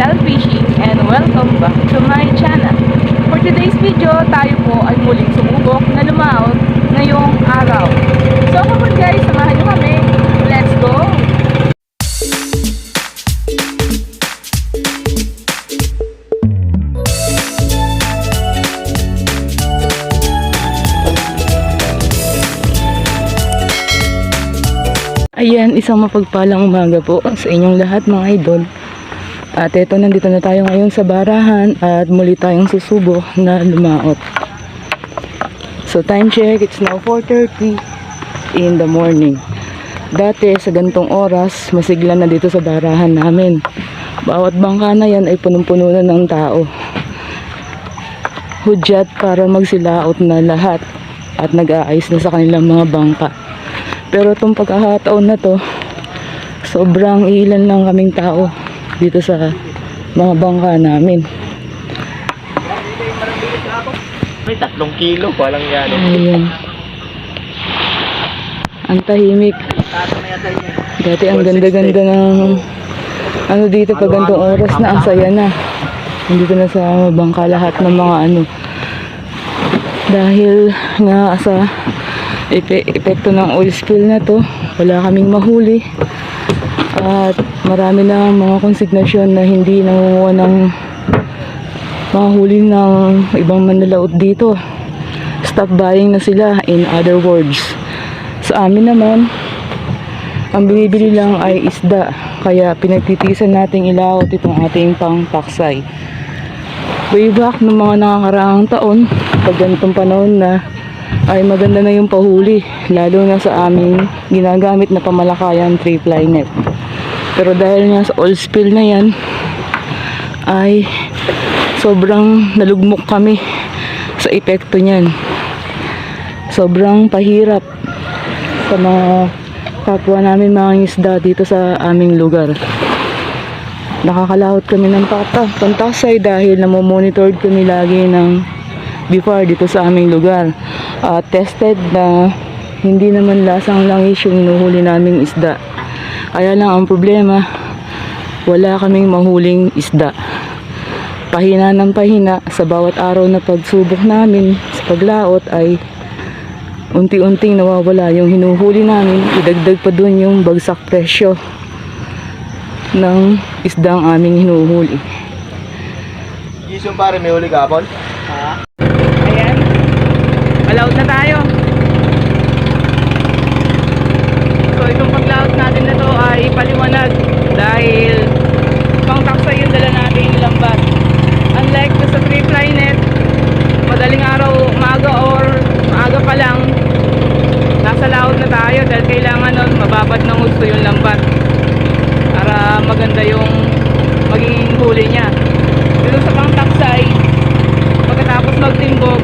Fishing and welcome back to my channel. For today's video, tayo po ay muling sumubok na lumaot ngayong araw. So come on guys, samahan nyo kami. Let's go! Ayan, isang mapagpalang umaga po sa inyong lahat mga idol. At eto, nandito na tayo ngayon sa barahan at muli tayong susubok na lumaot. So time check, it's now 4.30 in the morning. Dati sa gantong oras, masigla na dito sa barahan namin. Bawat bangka na yan ay punong-puno na ng tao. Hudyat para magsilaot na lahat at nag-aayos na sa kanilang mga bangka. Pero itong pagkakataon na to, sobrang ilan lang kaming tao dito sa mga bangka namin. May tatlong kilo, walang yan. Ang tahimik. Dati ang ganda-ganda ng ano dito pag gantong oras na ang saya na. Nandito na sa bangka lahat ng mga ano. Dahil nga sa epe- epekto ng oil spill na to, wala kaming mahuli. At marami na mga konsignasyon na hindi nangunguha ng mga ng ibang manlalaot dito. Stop buying na sila in other words. Sa amin naman, ang binibili lang ay isda. Kaya pinagtitisan nating ilaot itong ating pang paksay. Way back noong mga nakakaraang taon, pag ganitong panahon na, ay maganda na yung pahuli. Lalo na sa aming ginagamit na pamalakayan three-ply net. Pero dahil nga sa oil spill na yan, ay sobrang nalugmok kami sa epekto niyan. Sobrang pahirap sa mga kapwa namin mga isda dito sa aming lugar. Nakakalahot kami ng pata, pantasay dahil namomonitor kami lagi ng before dito sa aming lugar. At tested na hindi naman lasang langis yung inuhuli naming isda. Kaya lang ang problema, wala kaming mahuling isda. Pahina ng pahina sa bawat araw na pagsubok namin sa paglaot ay unti-unting nawawala yung hinuhuli namin. Idagdag pa dun yung bagsak presyo ng isdang aming hinuhuli. Yisong pare, may huli kapon? Ayan. Malaot na tayo. So itong paglaot natin na to ay paliwanag dahil pang taksa yung dala natin lambat. Unlike sa three fly net, madaling araw, maaga or maaga pa lang, nasa laot na tayo dahil kailangan nun mababad ng gusto yung lambat para maganda yung magiging huli niya. Dito sa pang taksay, pagkatapos magtimbog,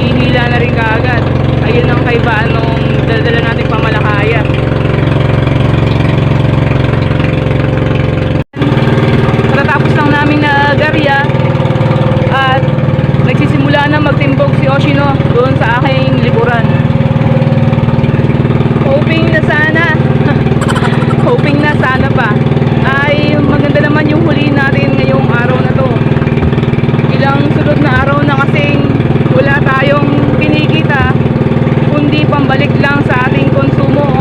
ihila na rin kaagad. Ayun ang kaibaan nung dala natin pamalakaya. Pagkatapos lang namin na garya at nagsisimula na magtimbog si Oshino doon sa aking liburan. Hoping na sana, hoping na sana pa, ay maganda naman yung huli natin ngayong araw na to. Ilang sunod na araw na kasing wala tayong kinikita kundi pambalik lang sa ating konsumo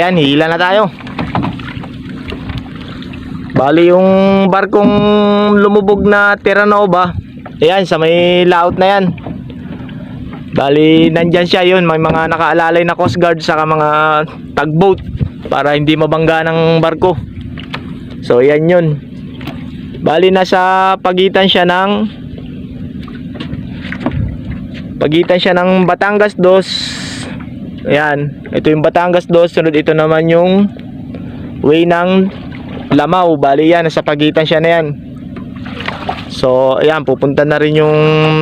ayan, hila na tayo. Bali yung barkong lumubog na Terranova, ayan sa may laot na yan. Bali nandyan siya yun, may mga nakaalalay na coast guard saka mga tugboat para hindi mabangga ng barko. So ayan yun. Bali nasa pagitan siya ng pagitan siya ng Batangas 2 ayan. Ito yung Batangas 2 sunod ito naman yung way ng Lamaw bali yan nasa pagitan siya na yan. So ayan pupunta na rin yung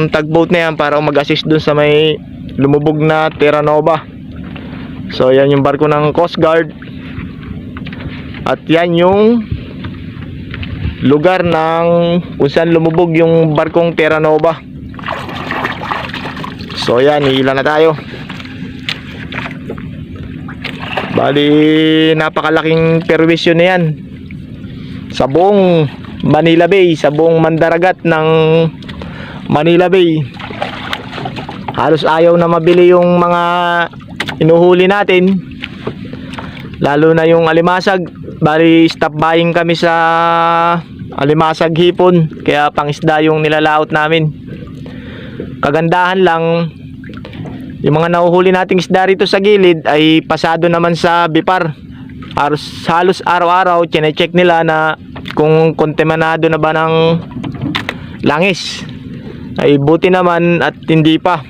tugboat na yan para mag-assist dun sa may lumubog na Terranova. So ayan yung barko ng Coast Guard. At yan yung lugar ng kung saan lumubog yung barkong Terranova. So yan, hila na tayo. Bali, napakalaking perwisyo na yan. Sa buong Manila Bay, sa buong mandaragat ng Manila Bay. Halos ayaw na mabili yung mga inuhuli natin. Lalo na yung alimasag. Bali, stop buying kami sa alimasag hipon. Kaya pangisda yung nilalaot namin kagandahan lang yung mga nahuhuli nating isda rito sa gilid ay pasado naman sa bipar. Halos, halos araw-araw chine-check nila na kung kontaminado na ba ng langis. Ay buti naman at hindi pa.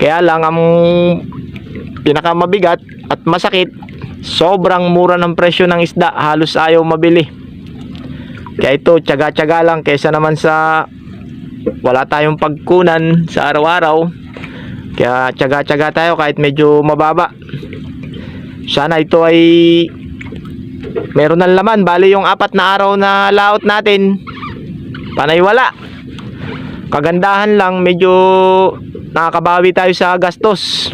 Kaya lang ang pinakamabigat at masakit sobrang mura ng presyo ng isda. Halos ayaw mabili. Kaya ito tsaga-tsaga lang kaysa naman sa wala tayong pagkunan sa araw-araw kaya tsaga-tsaga tayo kahit medyo mababa. Sana ito ay meron ng laman. Bali yung apat na araw na laot natin panay wala. Kagandahan lang medyo nakakabawi tayo sa gastos.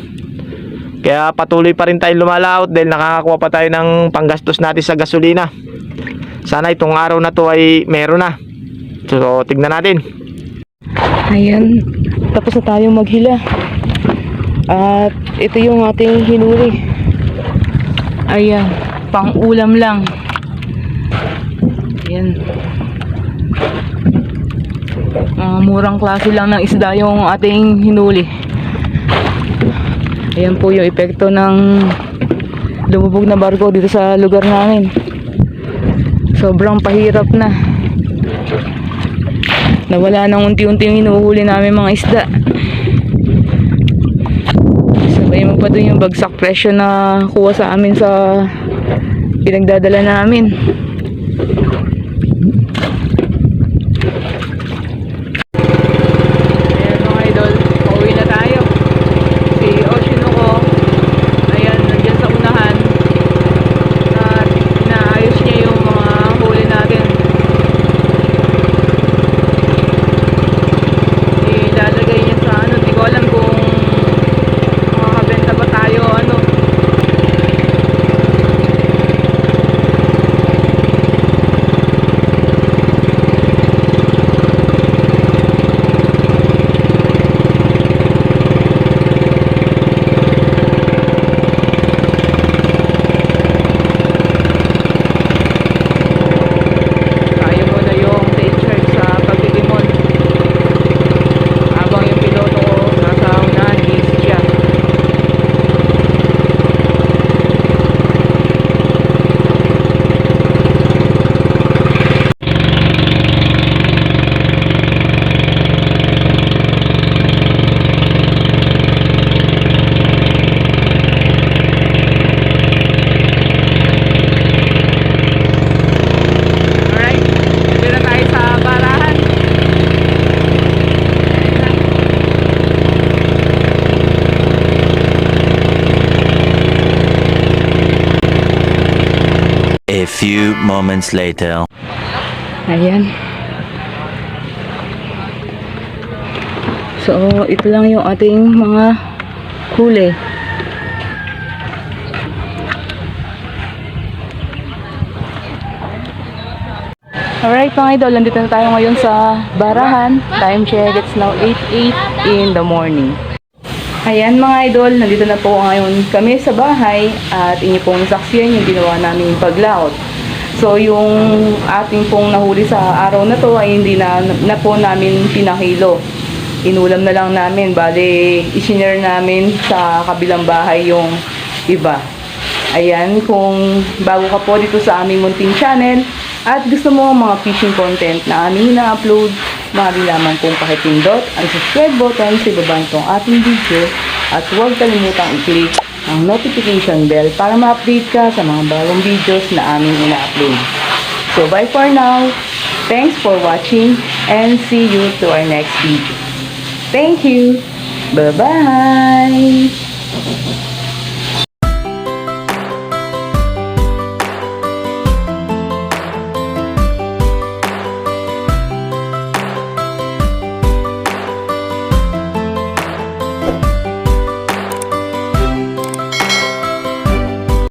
Kaya patuloy pa rin tayo lumalaot dahil nakakakuha pa tayo ng panggastos natin sa gasolina. Sana itong araw na to ay meron na. So tignan natin. Ayan, tapos na tayo maghila. At ito yung ating hinuli. Ayan, pang ulam lang. Ayan. Mga murang klase lang ng isda yung ating hinuli. Ayan po yung epekto ng lumubog na barko dito sa lugar namin. Sobrang pahirap na nawala nang unti-unti yung hinuhuli namin mga isda pa dun yung bagsak presyo na kuha sa amin sa pinagdadala namin ayan mga idol pauwi na tayo si Oshinuko ayan nandiyan sa unahan at inaayos niya yung mga huli natin ilalagay niya sa ano, di ko alam kung makakabenta ba tayo ano. Tayo muna yung take charge sa pagtitimon habang yung piloto ko nasa unahan is siya Alright, dito na tayo sa barahan A few moments later. Ayan. So, ito lang yung ating mga huli. Alright mga idol, nandito na tayo ngayon sa Barahan. Time check, it's now 8.08 in the morning. Ayan mga idol, nandito na po ngayon kami sa bahay at inyo pong saksiyan yung ginawa naming paglaot. So yung ating pong nahuli sa araw na to ay hindi na, na po namin pinakilo. Inulam na lang namin, bale isinare namin sa kabilang bahay yung iba. Ayan, kung bago ka po dito sa aming munting channel at gusto mo mga fishing content na aming na-upload, maaari lamang pong pakipindot ang subscribe button sa ibaba nitong ating video at huwag kalimutang i-click ang notification bell para ma-update ka sa mga bagong videos na aming ina-upload. So bye for now. Thanks for watching and see you to our next video. Thank you. Bye-bye.